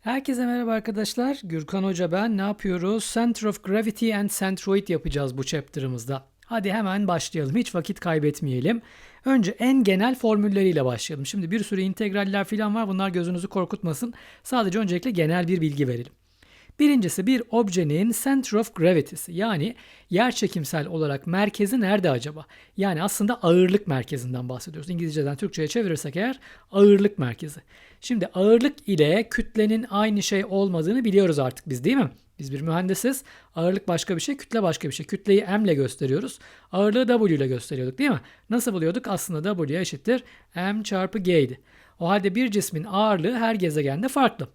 Herkese merhaba arkadaşlar. Gürkan Hoca ben. Ne yapıyoruz? Center of Gravity and Centroid yapacağız bu chapter'ımızda. Hadi hemen başlayalım. Hiç vakit kaybetmeyelim. Önce en genel formülleriyle başlayalım. Şimdi bir sürü integraller falan var. Bunlar gözünüzü korkutmasın. Sadece öncelikle genel bir bilgi verelim. Birincisi bir objenin center of gravity'si yani yer çekimsel olarak merkezi nerede acaba? Yani aslında ağırlık merkezinden bahsediyoruz. İngilizceden Türkçe'ye çevirirsek eğer ağırlık merkezi. Şimdi ağırlık ile kütlenin aynı şey olmadığını biliyoruz artık biz değil mi? Biz bir mühendisiz. Ağırlık başka bir şey, kütle başka bir şey. Kütleyi M ile gösteriyoruz. Ağırlığı W ile gösteriyorduk değil mi? Nasıl buluyorduk? Aslında W eşittir M çarpı G idi. O halde bir cismin ağırlığı her gezegende farklı.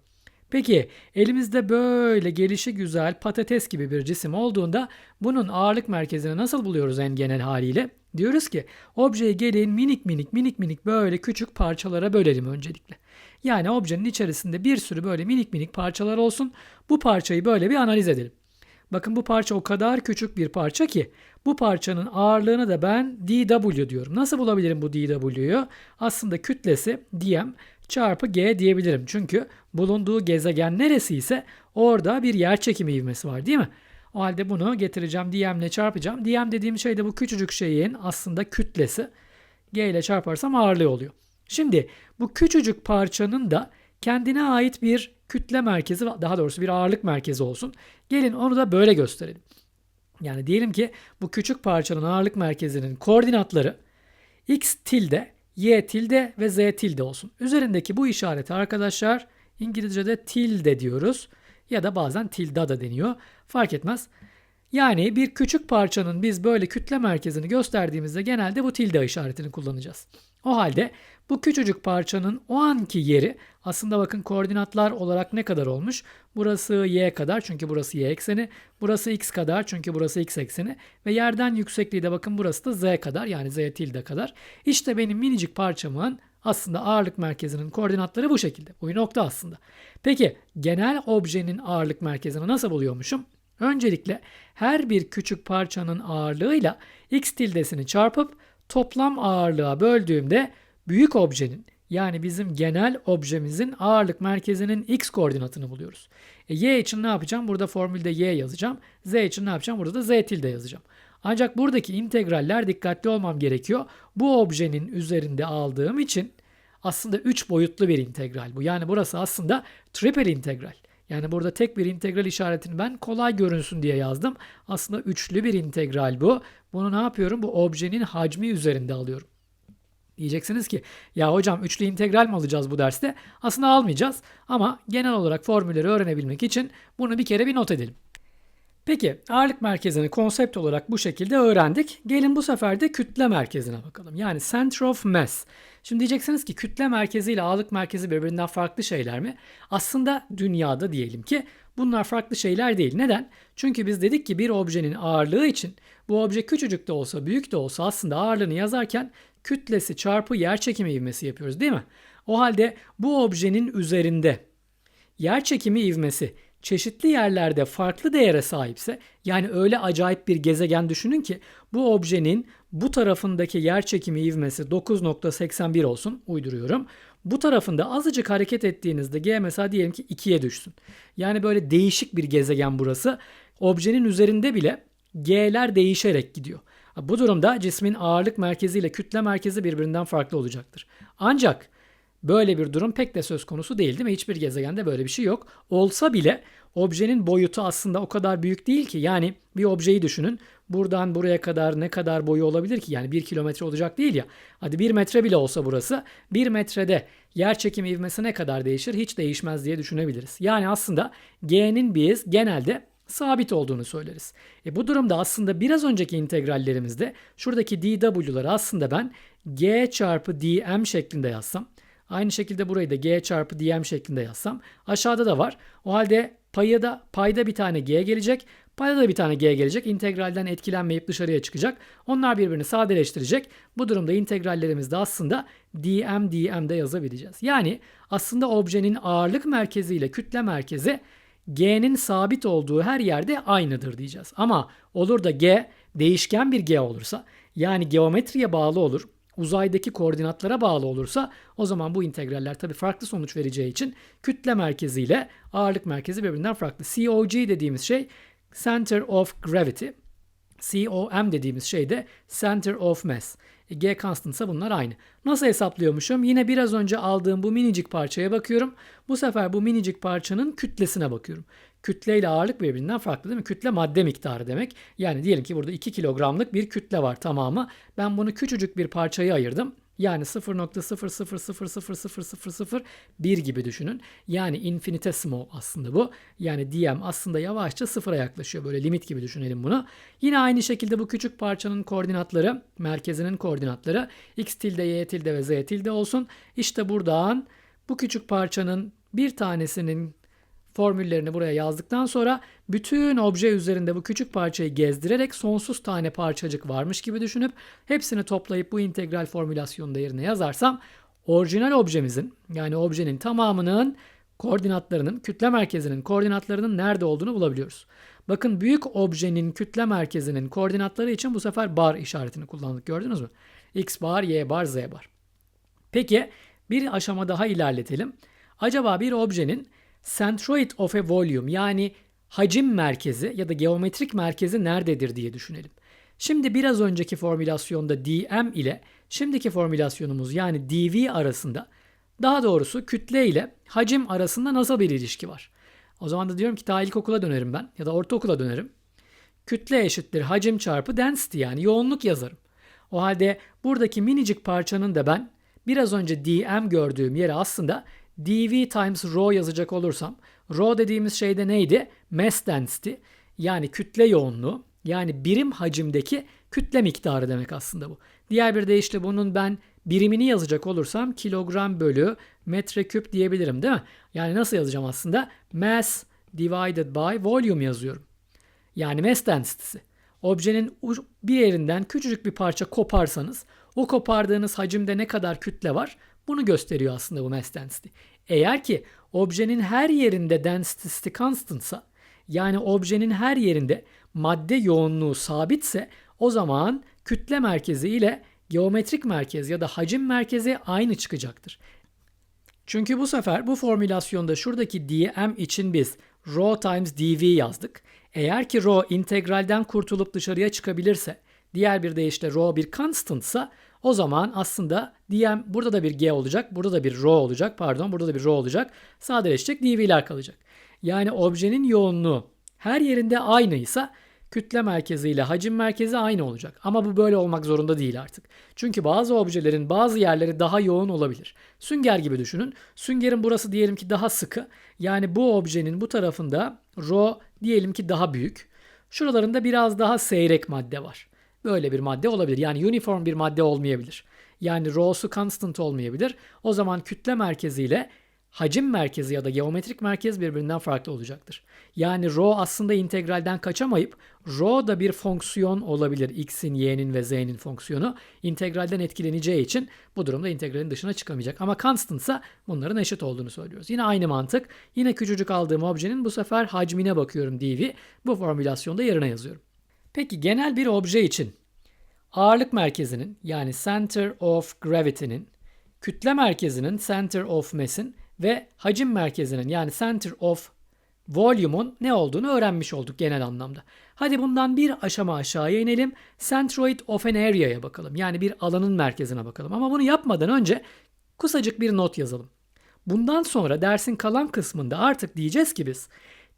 Peki elimizde böyle gelişi güzel patates gibi bir cisim olduğunda bunun ağırlık merkezini nasıl buluyoruz en genel haliyle? Diyoruz ki objeyi gelin minik minik minik minik böyle küçük parçalara bölelim öncelikle. Yani objenin içerisinde bir sürü böyle minik minik parçalar olsun. Bu parçayı böyle bir analiz edelim. Bakın bu parça o kadar küçük bir parça ki bu parçanın ağırlığını da ben dw diyorum. Nasıl bulabilirim bu dw'yu? Aslında kütlesi dm çarpı g diyebilirim. Çünkü bulunduğu gezegen neresi ise orada bir yer çekimi ivmesi var değil mi? O halde bunu getireceğim dm ile çarpacağım. dm dediğim şey de bu küçücük şeyin aslında kütlesi. g ile çarparsam ağırlığı oluyor. Şimdi bu küçücük parçanın da kendine ait bir kütle merkezi daha doğrusu bir ağırlık merkezi olsun. Gelin onu da böyle gösterelim. Yani diyelim ki bu küçük parçanın ağırlık merkezinin koordinatları x tilde, y tilde ve z tilde olsun. Üzerindeki bu işareti arkadaşlar İngilizce'de tilde diyoruz ya da bazen tilda da deniyor. Fark etmez. Yani bir küçük parçanın biz böyle kütle merkezini gösterdiğimizde genelde bu tilde işaretini kullanacağız. O halde bu küçücük parçanın o anki yeri aslında bakın koordinatlar olarak ne kadar olmuş? Burası y kadar çünkü burası y ekseni. Burası x kadar çünkü burası x ekseni. Ve yerden yüksekliği de bakın burası da z kadar yani z tilde kadar. İşte benim minicik parçamın aslında ağırlık merkezinin koordinatları bu şekilde. Bu nokta aslında. Peki genel objenin ağırlık merkezini nasıl buluyormuşum? Öncelikle her bir küçük parçanın ağırlığıyla x tildesini çarpıp toplam ağırlığa böldüğümde büyük objenin yani bizim genel objemizin ağırlık merkezinin x koordinatını buluyoruz. E, y için ne yapacağım? Burada formülde y yazacağım. Z için ne yapacağım? Burada da z tilde yazacağım. Ancak buradaki integraller dikkatli olmam gerekiyor. Bu objenin üzerinde aldığım için aslında 3 boyutlu bir integral bu. Yani burası aslında triple integral. Yani burada tek bir integral işaretini ben kolay görünsün diye yazdım. Aslında üçlü bir integral bu. Bunu ne yapıyorum? Bu objenin hacmi üzerinde alıyorum. Diyeceksiniz ki ya hocam üçlü integral mi alacağız bu derste? Aslında almayacağız ama genel olarak formülleri öğrenebilmek için bunu bir kere bir not edelim. Peki ağırlık merkezini konsept olarak bu şekilde öğrendik. Gelin bu sefer de kütle merkezine bakalım. Yani center of mass. Şimdi diyeceksiniz ki kütle merkezi ile ağırlık merkezi birbirinden farklı şeyler mi? Aslında dünyada diyelim ki bunlar farklı şeyler değil. Neden? Çünkü biz dedik ki bir objenin ağırlığı için bu obje küçücük de olsa büyük de olsa aslında ağırlığını yazarken kütlesi çarpı yer çekimi ivmesi yapıyoruz değil mi? O halde bu objenin üzerinde yer çekimi ivmesi çeşitli yerlerde farklı değere sahipse yani öyle acayip bir gezegen düşünün ki bu objenin bu tarafındaki yer çekimi ivmesi 9.81 olsun uyduruyorum. Bu tarafında azıcık hareket ettiğinizde G mesela diyelim ki 2'ye düşsün. Yani böyle değişik bir gezegen burası. Objenin üzerinde bile G'ler değişerek gidiyor. Bu durumda cismin ağırlık merkezi ile kütle merkezi birbirinden farklı olacaktır. Ancak böyle bir durum pek de söz konusu değil değil mi? Hiçbir gezegende böyle bir şey yok. Olsa bile objenin boyutu aslında o kadar büyük değil ki. Yani bir objeyi düşünün. Buradan buraya kadar ne kadar boyu olabilir ki? Yani 1 kilometre olacak değil ya. Hadi 1 metre bile olsa burası. 1 metrede yer çekimi ivmesi ne kadar değişir? Hiç değişmez diye düşünebiliriz. Yani aslında G'nin biz genelde sabit olduğunu söyleriz. E bu durumda aslında biraz önceki integrallerimizde şuradaki dw'ları aslında ben g çarpı dm şeklinde yazsam. Aynı şekilde burayı da g çarpı dm şeklinde yazsam. Aşağıda da var. O halde payı da payda bir tane g gelecek. Payda da bir tane g gelecek. İntegralden etkilenmeyip dışarıya çıkacak. Onlar birbirini sadeleştirecek. Bu durumda integrallerimizde aslında dm dm'de yazabileceğiz. Yani aslında objenin ağırlık merkezi ile kütle merkezi G'nin sabit olduğu her yerde aynıdır diyeceğiz. Ama olur da G değişken bir G olursa yani geometriye bağlı olur. Uzaydaki koordinatlara bağlı olursa o zaman bu integraller tabii farklı sonuç vereceği için kütle merkezi ile ağırlık merkezi birbirinden farklı. COG dediğimiz şey Center of Gravity. COM dediğimiz şey de Center of Mass. G constant ise bunlar aynı. Nasıl hesaplıyormuşum? Yine biraz önce aldığım bu minicik parçaya bakıyorum. Bu sefer bu minicik parçanın kütlesine bakıyorum. Kütle ile ağırlık birbirinden farklı değil mi? Kütle madde miktarı demek. Yani diyelim ki burada 2 kilogramlık bir kütle var tamamı. Ben bunu küçücük bir parçaya ayırdım. Yani 0.000000001 gibi düşünün. Yani infinitesimal aslında bu. Yani dm aslında yavaşça sıfıra yaklaşıyor. Böyle limit gibi düşünelim bunu. Yine aynı şekilde bu küçük parçanın koordinatları, merkezinin koordinatları x tilde, y tilde ve z tilde olsun. İşte buradan bu küçük parçanın bir tanesinin formüllerini buraya yazdıktan sonra bütün obje üzerinde bu küçük parçayı gezdirerek sonsuz tane parçacık varmış gibi düşünüp hepsini toplayıp bu integral formülasyonda yerine yazarsam orijinal objemizin yani objenin tamamının koordinatlarının, kütle merkezinin koordinatlarının nerede olduğunu bulabiliyoruz. Bakın büyük objenin kütle merkezinin koordinatları için bu sefer bar işaretini kullandık. Gördünüz mü? X bar, Y bar, Z bar. Peki bir aşama daha ilerletelim. Acaba bir objenin centroid of a volume yani hacim merkezi ya da geometrik merkezi nerededir diye düşünelim. Şimdi biraz önceki formülasyonda dm ile şimdiki formülasyonumuz yani dv arasında daha doğrusu kütle ile hacim arasında nasıl bir ilişki var? O zaman da diyorum ki daha ilkokula dönerim ben ya da ortaokula dönerim. Kütle eşittir hacim çarpı density yani yoğunluk yazarım. O halde buradaki minicik parçanın da ben biraz önce dm gördüğüm yere aslında dv times rho yazacak olursam rho dediğimiz şey de neydi? Mass density yani kütle yoğunluğu yani birim hacimdeki kütle miktarı demek aslında bu. Diğer bir deyişle bunun ben birimini yazacak olursam kilogram bölü metreküp diyebilirim değil mi? Yani nasıl yazacağım aslında? Mass divided by volume yazıyorum. Yani mass density'si. Objenin bir yerinden küçücük bir parça koparsanız o kopardığınız hacimde ne kadar kütle var bunu gösteriyor aslında bu mass density. Eğer ki objenin her yerinde density constantsa yani objenin her yerinde madde yoğunluğu sabitse o zaman kütle merkezi ile geometrik merkez ya da hacim merkezi aynı çıkacaktır. Çünkü bu sefer bu formülasyonda şuradaki dm için biz rho times dv yazdık. Eğer ki rho integralden kurtulup dışarıya çıkabilirse, diğer bir deyişle rho bir constantsa o zaman aslında dm burada da bir g olacak, burada da bir rho olacak, pardon burada da bir rho olacak. Sadeleşecek dv'ler kalacak. Yani objenin yoğunluğu her yerinde aynıysa kütle merkezi ile hacim merkezi aynı olacak. Ama bu böyle olmak zorunda değil artık. Çünkü bazı objelerin bazı yerleri daha yoğun olabilir. Sünger gibi düşünün. Süngerin burası diyelim ki daha sıkı. Yani bu objenin bu tarafında rho diyelim ki daha büyük. Şuralarında biraz daha seyrek madde var. Böyle bir madde olabilir. Yani uniform bir madde olmayabilir. Yani rho'su constant olmayabilir. O zaman kütle merkezi ile hacim merkezi ya da geometrik merkez birbirinden farklı olacaktır. Yani rho aslında integralden kaçamayıp rho da bir fonksiyon olabilir. X'in, Y'nin ve Z'nin fonksiyonu integralden etkileneceği için bu durumda integralin dışına çıkamayacak. Ama constant bunların eşit olduğunu söylüyoruz. Yine aynı mantık. Yine küçücük aldığım objenin bu sefer hacmine bakıyorum dv. Bu formülasyonda yerine yazıyorum. Peki genel bir obje için ağırlık merkezinin yani center of gravity'nin, kütle merkezinin center of mass'in ve hacim merkezinin yani center of volume'un ne olduğunu öğrenmiş olduk genel anlamda. Hadi bundan bir aşama aşağıya inelim. Centroid of an area'ya bakalım. Yani bir alanın merkezine bakalım. Ama bunu yapmadan önce kısacık bir not yazalım. Bundan sonra dersin kalan kısmında artık diyeceğiz ki biz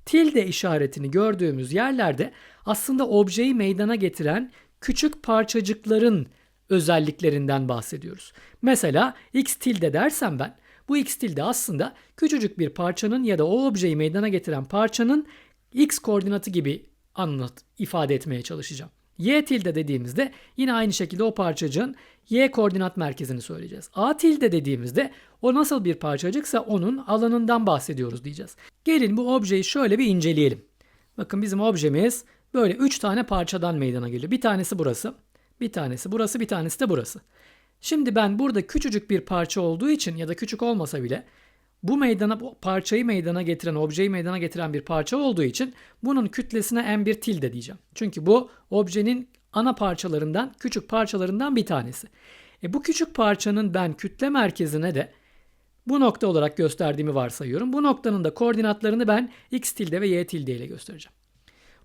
tilde işaretini gördüğümüz yerlerde aslında objeyi meydana getiren küçük parçacıkların özelliklerinden bahsediyoruz. Mesela x tilde dersem ben bu x tilde aslında küçücük bir parçanın ya da o objeyi meydana getiren parçanın x koordinatı gibi anlat, ifade etmeye çalışacağım. Y tilde dediğimizde yine aynı şekilde o parçacığın Y koordinat merkezini söyleyeceğiz. A tilde dediğimizde o nasıl bir parçacıksa onun alanından bahsediyoruz diyeceğiz. Gelin bu objeyi şöyle bir inceleyelim. Bakın bizim objemiz böyle 3 tane parçadan meydana geliyor. Bir tanesi burası, bir tanesi burası, bir tanesi de burası. Şimdi ben burada küçücük bir parça olduğu için ya da küçük olmasa bile bu meydana parçayı meydana getiren, objeyi meydana getiren bir parça olduğu için bunun kütlesine m1 tilde diyeceğim. Çünkü bu objenin ana parçalarından, küçük parçalarından bir tanesi. E bu küçük parçanın ben kütle merkezine de bu nokta olarak gösterdiğimi varsayıyorum. Bu noktanın da koordinatlarını ben x tilde ve y tilde ile göstereceğim.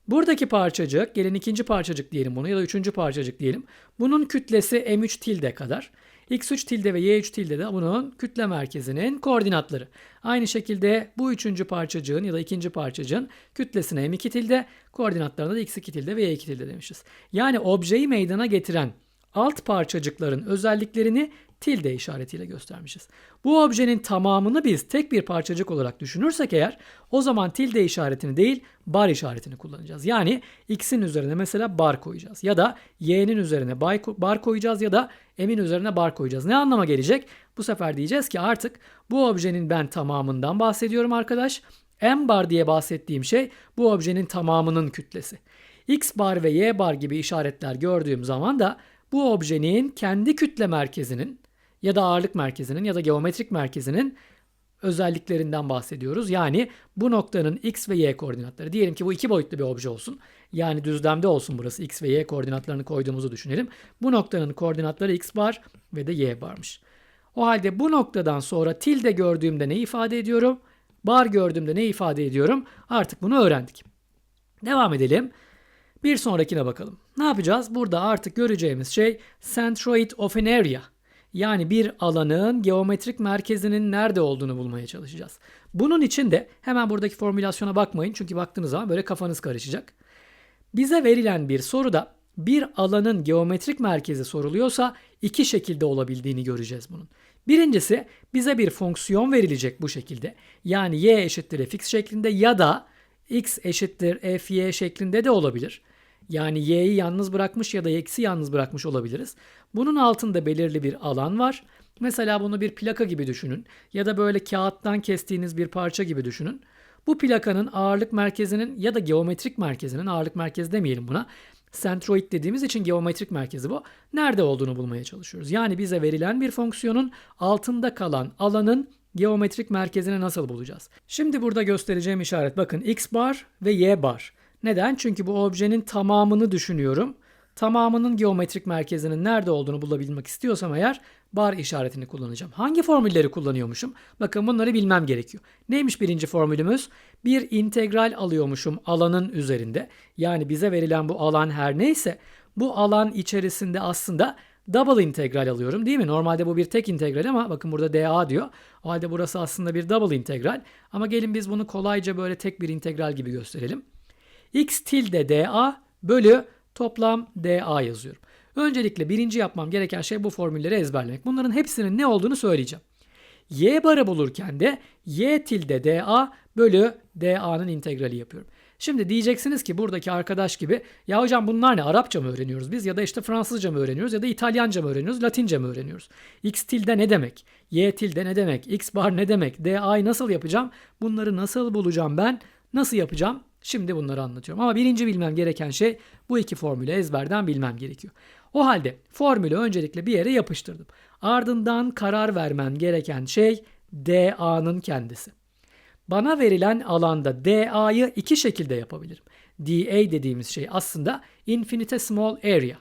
Buradaki parçacık, gelin ikinci parçacık diyelim bunu ya da üçüncü parçacık diyelim. Bunun kütlesi m3 tilde kadar. x3 tilde ve y3 tilde de bunun kütle merkezinin koordinatları. Aynı şekilde bu üçüncü parçacığın ya da ikinci parçacığın kütlesine m2 tilde, koordinatlarına da x2 tilde ve y2 tilde demişiz. Yani objeyi meydana getiren alt parçacıkların özelliklerini tilde işaretiyle göstermişiz. Bu objenin tamamını biz tek bir parçacık olarak düşünürsek eğer o zaman tilde işaretini değil bar işaretini kullanacağız. Yani x'in üzerine mesela bar koyacağız ya da y'nin üzerine bar koyacağız ya da m'in üzerine bar koyacağız. Ne anlama gelecek? Bu sefer diyeceğiz ki artık bu objenin ben tamamından bahsediyorum arkadaş. M bar diye bahsettiğim şey bu objenin tamamının kütlesi. X bar ve Y bar gibi işaretler gördüğüm zaman da bu objenin kendi kütle merkezinin ya da ağırlık merkezinin ya da geometrik merkezinin özelliklerinden bahsediyoruz. Yani bu noktanın x ve y koordinatları. Diyelim ki bu iki boyutlu bir obje olsun. Yani düzlemde olsun burası. x ve y koordinatlarını koyduğumuzu düşünelim. Bu noktanın koordinatları x bar ve de y barmış. O halde bu noktadan sonra tilde gördüğümde ne ifade ediyorum? Bar gördüğümde ne ifade ediyorum? Artık bunu öğrendik. Devam edelim. Bir sonrakine bakalım. Ne yapacağız? Burada artık göreceğimiz şey centroid of an area. Yani bir alanın geometrik merkezinin nerede olduğunu bulmaya çalışacağız. Bunun için de hemen buradaki formülasyona bakmayın çünkü baktığınız zaman böyle kafanız karışacak. Bize verilen bir soruda bir alanın geometrik merkezi soruluyorsa iki şekilde olabildiğini göreceğiz bunun. Birincisi bize bir fonksiyon verilecek bu şekilde. Yani y eşittir fx şeklinde ya da x eşittir fy şeklinde de olabilir. Yani y'yi yalnız bırakmış ya da x'i yalnız bırakmış olabiliriz. Bunun altında belirli bir alan var. Mesela bunu bir plaka gibi düşünün ya da böyle kağıttan kestiğiniz bir parça gibi düşünün. Bu plakanın ağırlık merkezinin ya da geometrik merkezinin ağırlık merkezi demeyelim buna. Centroid dediğimiz için geometrik merkezi bu. Nerede olduğunu bulmaya çalışıyoruz. Yani bize verilen bir fonksiyonun altında kalan alanın geometrik merkezini nasıl bulacağız? Şimdi burada göstereceğim işaret bakın x bar ve y bar. Neden? Çünkü bu objenin tamamını düşünüyorum. Tamamının geometrik merkezinin nerede olduğunu bulabilmek istiyorsam eğer bar işaretini kullanacağım. Hangi formülleri kullanıyormuşum? Bakın bunları bilmem gerekiyor. Neymiş birinci formülümüz? Bir integral alıyormuşum alanın üzerinde. Yani bize verilen bu alan her neyse bu alan içerisinde aslında double integral alıyorum değil mi? Normalde bu bir tek integral ama bakın burada dA diyor. O halde burası aslında bir double integral. Ama gelin biz bunu kolayca böyle tek bir integral gibi gösterelim x tilde dA bölü toplam dA yazıyorum. Öncelikle birinci yapmam gereken şey bu formülleri ezberlemek. Bunların hepsinin ne olduğunu söyleyeceğim. y barı bulurken de y tilde dA bölü dA'nın integrali yapıyorum. Şimdi diyeceksiniz ki buradaki arkadaş gibi ya hocam bunlar ne Arapça mı öğreniyoruz biz ya da işte Fransızca mı öğreniyoruz ya da İtalyanca mı öğreniyoruz Latince mi öğreniyoruz? X tilde ne demek? Y tilde ne demek? X bar ne demek? DA'yı nasıl yapacağım? Bunları nasıl bulacağım ben? Nasıl yapacağım? Şimdi bunları anlatıyorum. Ama birinci bilmem gereken şey bu iki formülü ezberden bilmem gerekiyor. O halde formülü öncelikle bir yere yapıştırdım. Ardından karar vermem gereken şey DA'nın kendisi. Bana verilen alanda DA'yı iki şekilde yapabilirim. DA dediğimiz şey aslında infinitesimal area.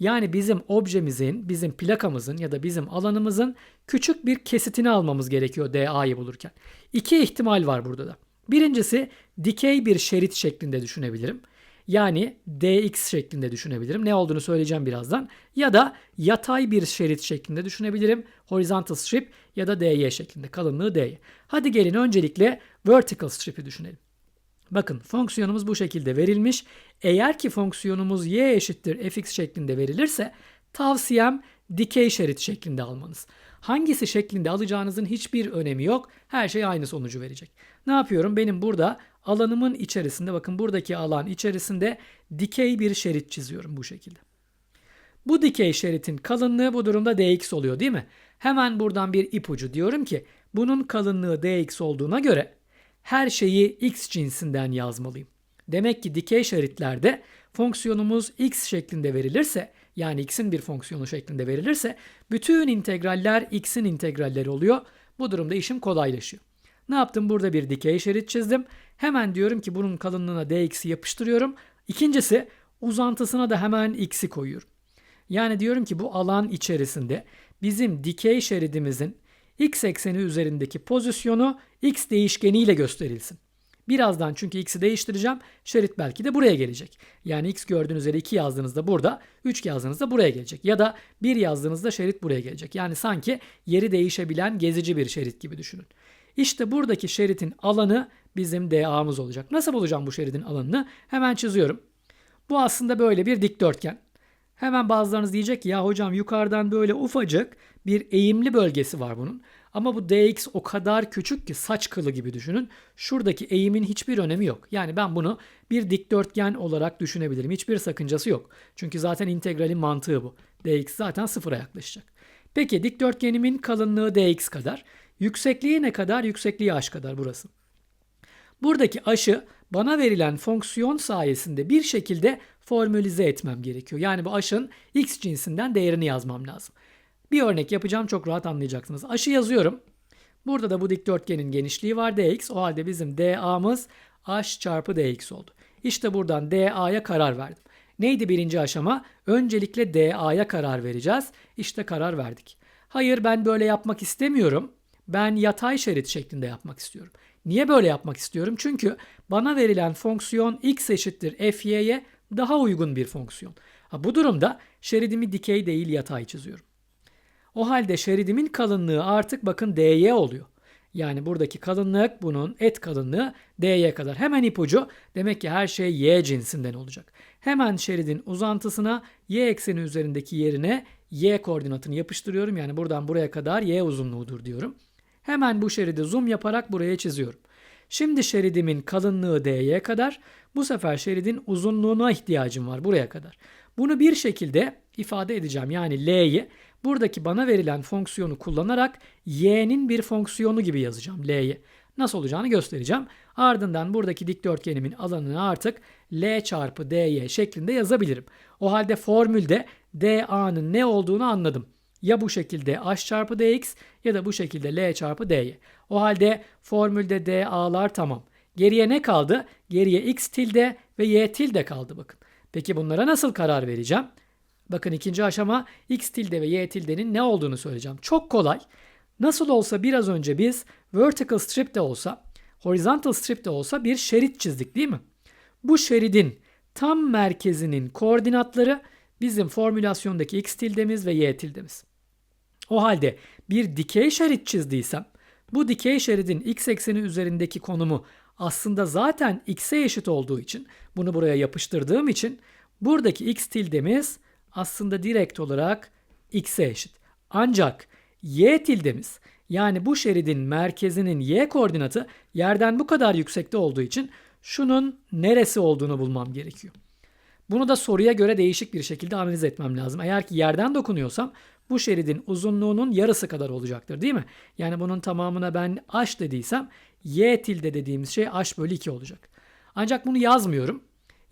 Yani bizim objemizin, bizim plakamızın ya da bizim alanımızın küçük bir kesitini almamız gerekiyor DA'yı bulurken. İki ihtimal var burada da. Birincisi dikey bir şerit şeklinde düşünebilirim. Yani dx şeklinde düşünebilirim. Ne olduğunu söyleyeceğim birazdan. Ya da yatay bir şerit şeklinde düşünebilirim. Horizontal strip ya da dy şeklinde. Kalınlığı dy. Hadi gelin öncelikle vertical strip'i düşünelim. Bakın fonksiyonumuz bu şekilde verilmiş. Eğer ki fonksiyonumuz y eşittir fx şeklinde verilirse tavsiyem dikey şerit şeklinde almanız. Hangisi şeklinde alacağınızın hiçbir önemi yok. Her şey aynı sonucu verecek. Ne yapıyorum? Benim burada alanımın içerisinde bakın buradaki alan içerisinde dikey bir şerit çiziyorum bu şekilde. Bu dikey şeritin kalınlığı bu durumda dx oluyor değil mi? Hemen buradan bir ipucu diyorum ki bunun kalınlığı dx olduğuna göre her şeyi x cinsinden yazmalıyım. Demek ki dikey şeritlerde fonksiyonumuz x şeklinde verilirse yani x'in bir fonksiyonu şeklinde verilirse bütün integraller x'in integralleri oluyor. Bu durumda işim kolaylaşıyor. Ne yaptım? Burada bir dikey şerit çizdim. Hemen diyorum ki bunun kalınlığına dx'i yapıştırıyorum. İkincisi uzantısına da hemen x'i koyuyorum. Yani diyorum ki bu alan içerisinde bizim dikey şeridimizin x ekseni üzerindeki pozisyonu x değişkeniyle gösterilsin. Birazdan çünkü x'i değiştireceğim. Şerit belki de buraya gelecek. Yani x gördüğünüz üzere 2 yazdığınızda burada, 3 yazdığınızda buraya gelecek. Ya da 1 yazdığınızda şerit buraya gelecek. Yani sanki yeri değişebilen gezici bir şerit gibi düşünün. İşte buradaki şeritin alanı bizim DA'mız olacak. Nasıl bulacağım bu şeridin alanını? Hemen çiziyorum. Bu aslında böyle bir dikdörtgen. Hemen bazılarınız diyecek ki ya hocam yukarıdan böyle ufacık bir eğimli bölgesi var bunun. Ama bu dx o kadar küçük ki saç kılı gibi düşünün. Şuradaki eğimin hiçbir önemi yok. Yani ben bunu bir dikdörtgen olarak düşünebilirim. Hiçbir sakıncası yok. Çünkü zaten integralin mantığı bu. dx zaten sıfıra yaklaşacak. Peki dikdörtgenimin kalınlığı dx kadar. Yüksekliği ne kadar? Yüksekliği h kadar burası. Buradaki aşı bana verilen fonksiyon sayesinde bir şekilde formülize etmem gerekiyor. Yani bu aşın x cinsinden değerini yazmam lazım. Bir örnek yapacağım çok rahat anlayacaksınız. Aşı yazıyorum. Burada da bu dikdörtgenin genişliği var dx. O halde bizim da'mız h çarpı dx oldu. İşte buradan da'ya karar verdim. Neydi birinci aşama? Öncelikle da'ya karar vereceğiz. İşte karar verdik. Hayır ben böyle yapmak istemiyorum. Ben yatay şerit şeklinde yapmak istiyorum. Niye böyle yapmak istiyorum? Çünkü bana verilen fonksiyon x eşittir fy'ye daha uygun bir fonksiyon. Ha, bu durumda şeridimi dikey değil yatay çiziyorum. O halde şeridimin kalınlığı artık bakın dy oluyor. Yani buradaki kalınlık bunun et kalınlığı dy kadar. Hemen ipucu demek ki her şey y cinsinden olacak. Hemen şeridin uzantısına y ekseni üzerindeki yerine y koordinatını yapıştırıyorum. Yani buradan buraya kadar y uzunluğudur diyorum. Hemen bu şeridi zoom yaparak buraya çiziyorum. Şimdi şeridimin kalınlığı dy kadar. Bu sefer şeridin uzunluğuna ihtiyacım var buraya kadar. Bunu bir şekilde ifade edeceğim. Yani l'yi buradaki bana verilen fonksiyonu kullanarak y'nin bir fonksiyonu gibi yazacağım l'yi. Nasıl olacağını göstereceğim. Ardından buradaki dikdörtgenimin alanını artık L çarpı dy şeklinde yazabilirim. O halde formülde da'nın ne olduğunu anladım. Ya bu şekilde h çarpı dx ya da bu şekilde l çarpı dy. O halde formülde da'lar tamam. Geriye ne kaldı? Geriye x tilde ve y tilde kaldı bakın. Peki bunlara nasıl karar vereceğim? Bakın ikinci aşama x tilde ve y tildenin ne olduğunu söyleyeceğim. Çok kolay. Nasıl olsa biraz önce biz vertical strip de olsa, horizontal strip de olsa bir şerit çizdik değil mi? Bu şeridin tam merkezinin koordinatları bizim formülasyondaki x tildemiz ve y tildemiz. O halde bir dikey şerit çizdiysem bu dikey şeridin x ekseni üzerindeki konumu aslında zaten x'e eşit olduğu için bunu buraya yapıştırdığım için buradaki x tildemiz aslında direkt olarak x'e eşit. Ancak y tildemiz yani bu şeridin merkezinin y koordinatı yerden bu kadar yüksekte olduğu için şunun neresi olduğunu bulmam gerekiyor. Bunu da soruya göre değişik bir şekilde analiz etmem lazım. Eğer ki yerden dokunuyorsam bu şeridin uzunluğunun yarısı kadar olacaktır değil mi? Yani bunun tamamına ben h dediysem y tilde dediğimiz şey h bölü 2 olacak. Ancak bunu yazmıyorum.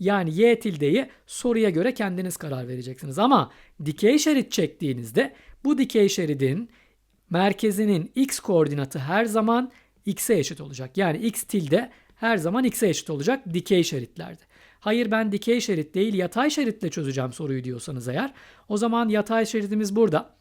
Yani y tildeyi soruya göre kendiniz karar vereceksiniz. Ama dikey şerit çektiğinizde bu dikey şeridin merkezinin x koordinatı her zaman x'e eşit olacak. Yani x tilde her zaman x'e eşit olacak dikey şeritlerde. Hayır ben dikey şerit değil yatay şeritle çözeceğim soruyu diyorsanız eğer o zaman yatay şeridimiz burada.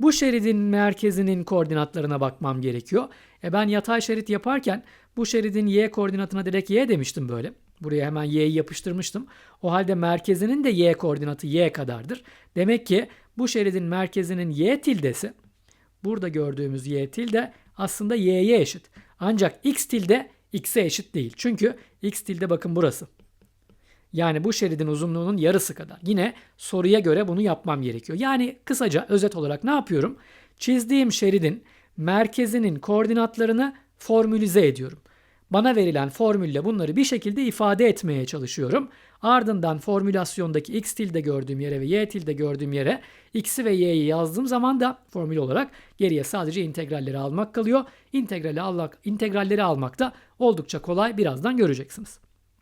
Bu şeridin merkezinin koordinatlarına bakmam gerekiyor. E ben yatay şerit yaparken bu şeridin y koordinatına direkt y demiştim böyle. Buraya hemen y'yi yapıştırmıştım. O halde merkezinin de y koordinatı y kadardır. Demek ki bu şeridin merkezinin y tildesi burada gördüğümüz y tilde aslında y'ye eşit. Ancak x tilde x'e eşit değil. Çünkü x tilde bakın burası. Yani bu şeridin uzunluğunun yarısı kadar. Yine soruya göre bunu yapmam gerekiyor. Yani kısaca özet olarak ne yapıyorum? Çizdiğim şeridin merkezinin koordinatlarını formülize ediyorum. Bana verilen formülle bunları bir şekilde ifade etmeye çalışıyorum. Ardından formülasyondaki x tilde gördüğüm yere ve y tilde gördüğüm yere x'i ve y'yi yazdığım zaman da formül olarak geriye sadece integralleri almak kalıyor. İntegrali almak, integralleri almak da oldukça kolay birazdan göreceksiniz.